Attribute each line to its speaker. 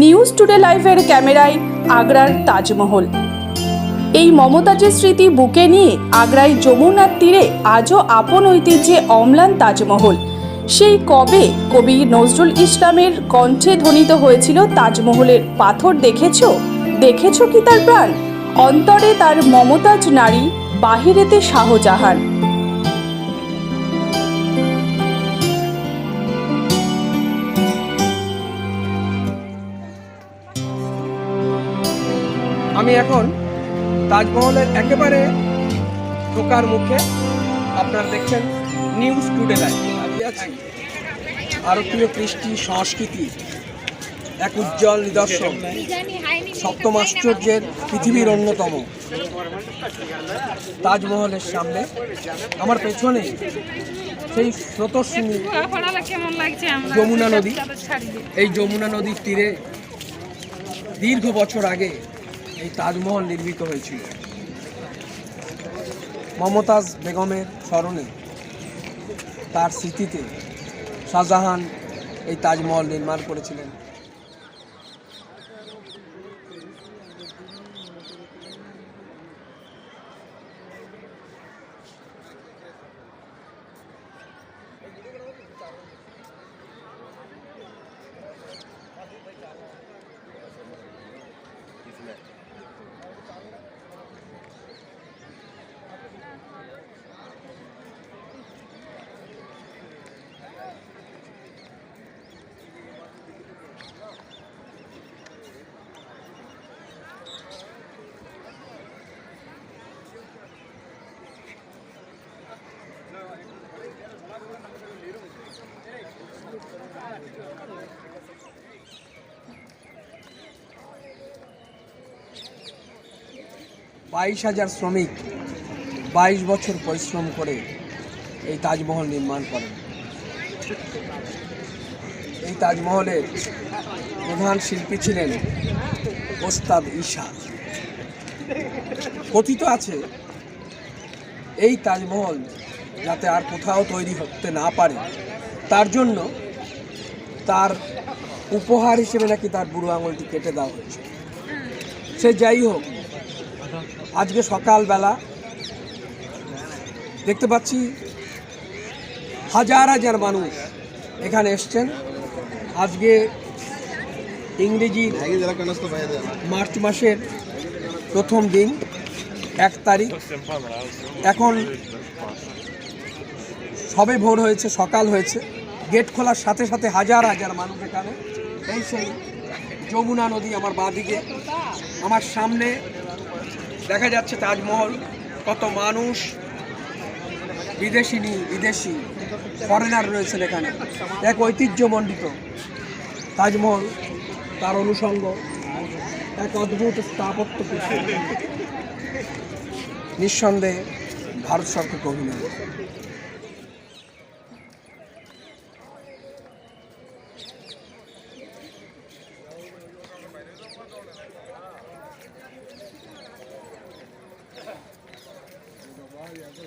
Speaker 1: News today লাইভের ক্যামেরায় আগ্রার তাজমহল। এই মমতাজের স্মৃতি বুকে নিয়ে আগ্রায় যমুনার তীরে আজও আপন ঐতিহ্যে অম্লান তাজমহল। সেই কবে কবি নজরুল ইসলামের কণ্ঠে ধ্বনিত হয়েছিল তাজমহলের পাথর দেখেছ? দেখেছ কি তার প্রাণ? অন্তরে তার মমতাজ নারী, বাহিরেতে শাহজাহান।
Speaker 2: আমি এখন তাজমহলের একেবারে ঢোকার মুখে আপনারা দেখছেন নিউজ টুডে লাইভ আছি ভারতীয় কৃষ্টি সংস্কৃতি, এক উজ্জ্বল নিদর্শন, সপ্তম আশ্চর্যের পৃথিবীর অন্যতম তাজমহলের সামনে আমার পেছনে সেই স্রোতস্বিনী যমুনা নদী। এই যমুনা নদীর তীরে দীর্ঘ বছর আগে এই তাজমহল নির্মিত হয়েছিল। মমতাজ বেগমের স্মরণে তার স্মৃতিতে শাহজাহান এই তাজমহল নির্মাণ করেছিলেন। বাইশ হাজার শ্রমিক বাইশ বছর পরিশ্রম করে এই তাজমহল নির্মাণ করেন। এই তাজমহলের প্রধান শিল্পী ছিলেন ওস্তাদ ঈশা। কথিত আছে, এই তাজমহল যাতে আর কোথাও তৈরি হতে না পারে, তার জন্য তার উপহার হিসেবে নাকি তার বুড়ো আঙুলটি কেটে দেওয়া হয়েছে। সে যাই হোক আজকে সকালবেলা দেখতে পাচ্ছি হাজার হাজার মানুষ এখানে এসছেন। আজকে ইংরেজি মার্চ মাসের প্রথম দিন, এক তারিখ। এখন সবে ভোর হয়েছে, সকাল হয়েছে। গেট খোলার সাথে সাথে হাজার হাজার মানুষ এখানে। এই সেই যমুনা নদী আমার বাঁদিকে। আমার সামনে দেখা যাচ্ছে তাজমহল, কত মানুষ, বিদেশি নি, বিদেশি ফরেনার রয়েছেন এখানে এক ঐতিহ্যমণ্ডিত তাজমহল, তার অনুষঙ্গ, এক অদ্ভুত স্থাপত্য। নিঃসন্দেহে ভারত সরকারকে অভিনন্দন